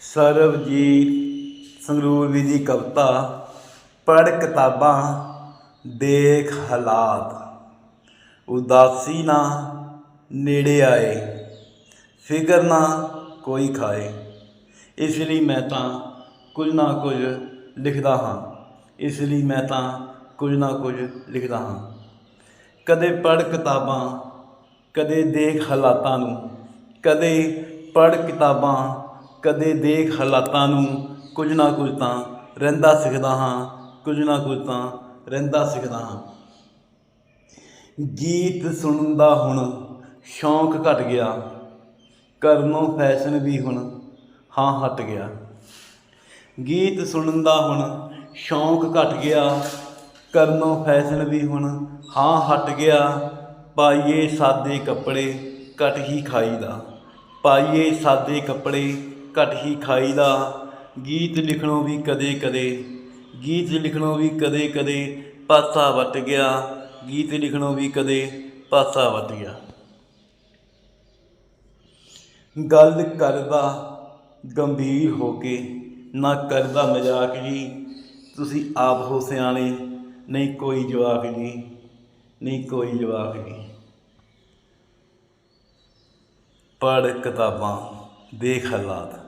ਸਰਬਜੀਤ ਸੰਗਰੂਰ ਵੀ ਦੀ ਕਵਿਤਾ, ਪੜ੍ਹ ਕਿਤਾਬਾਂ, ਦੇਖ ਹਾਲਾਤ। ਉਦਾਸੀ ਨਾ ਨੇੜੇ ਆਏ, ਫਿਕਰ ਨਾ ਕੋਈ ਖਾਏ। ਇਸ ਲਈ ਮੈਂ ਤਾਂ ਕੁਝ ਨਾ ਕੁਝ ਲਿਖਦਾ ਹਾਂ। ਇਸ ਲਈ ਮੈਂ ਤਾਂ ਕੁਝ ਨਾ ਕੁਝ ਲਿਖਦਾ ਹਾਂ। ਕਦੇ ਪੜ੍ਹ ਕਿਤਾਬਾਂ, ਕਦੇ ਦੇਖ ਹਾਲਾਤਾਂ ਨੂੰ, ਕਦੇ ਪੜ੍ਹ ਕਿਤਾਬਾਂ ਕਦੇ ਦੇਖ ਹਾਲਾਤਾਂ ਨੂੰ ਕੁਝ ਨਾ ਕੁਝ ਤਾਂ ਰਹਿੰਦਾ ਸਿੱਖਦਾ ਹਾਂ, ਕੁਝ ਨਾ ਕੁਝ ਤਾਂ ਰਹਿੰਦਾ ਸਿੱਖਦਾ ਹਾਂ। ਗੀਤ ਸੁਣਨ ਦਾ ਹੁਣ ਸ਼ੌਂਕ ਘਟ ਗਿਆ, ਕਰਨੋਂ ਫੈਸ਼ਨ ਵੀ ਹੁਣ ਹਾਂ ਹਟ ਗਿਆ। ਗੀਤ ਸੁਣਨ ਦਾ ਹੁਣ ਸ਼ੌਂਕ ਘਟ ਗਿਆ, ਕਰਨੋਂ ਫੈਸ਼ਨ ਵੀ ਹੁਣ ਹਾਂ ਹਟ ਗਿਆ। ਪਾਈਏ ਸਾਦੇ ਕੱਪੜੇ ਘਟ ਹੀ ਖਾਈਦਾ, ਪਾਈਏ ਸਾਦੇ ਕੱਪੜੇ ਘੱਟ ਹੀ ਖਾਈਦਾ। ਗੀਤ ਲਿਖਣੋਂ ਵੀ ਕਦੇ ਕਦੇ, ਗੀਤ ਲਿਖਣੋਂ ਵੀ ਕਦੇ ਕਦੇ ਪਾਸਾ ਵਟ ਗਿਆ। ਗੀਤ ਲਿਖਣੋਂ ਵੀ ਕਦੇ ਪਾਸਾ ਵਟ ਗਿਆ। ਗੱਲ ਕਰਦਾ ਗੰਭੀਰ ਹੋ ਕੇ, ਨਾ ਕਰਦਾ ਮਜ਼ਾਕ ਜੀ। ਤੁਸੀਂ ਆਪ ਹੋ ਸਿਆਣੇ, ਨਹੀਂ ਕੋਈ ਜਵਾਕ ਜੀ, ਨਹੀਂ ਕੋਈ ਜਵਾਕ ਜੀ। ਪੜ੍ਹ ਕਿਤਾਬਾਂ ਦੇਖ ਹਾਲਾਤ।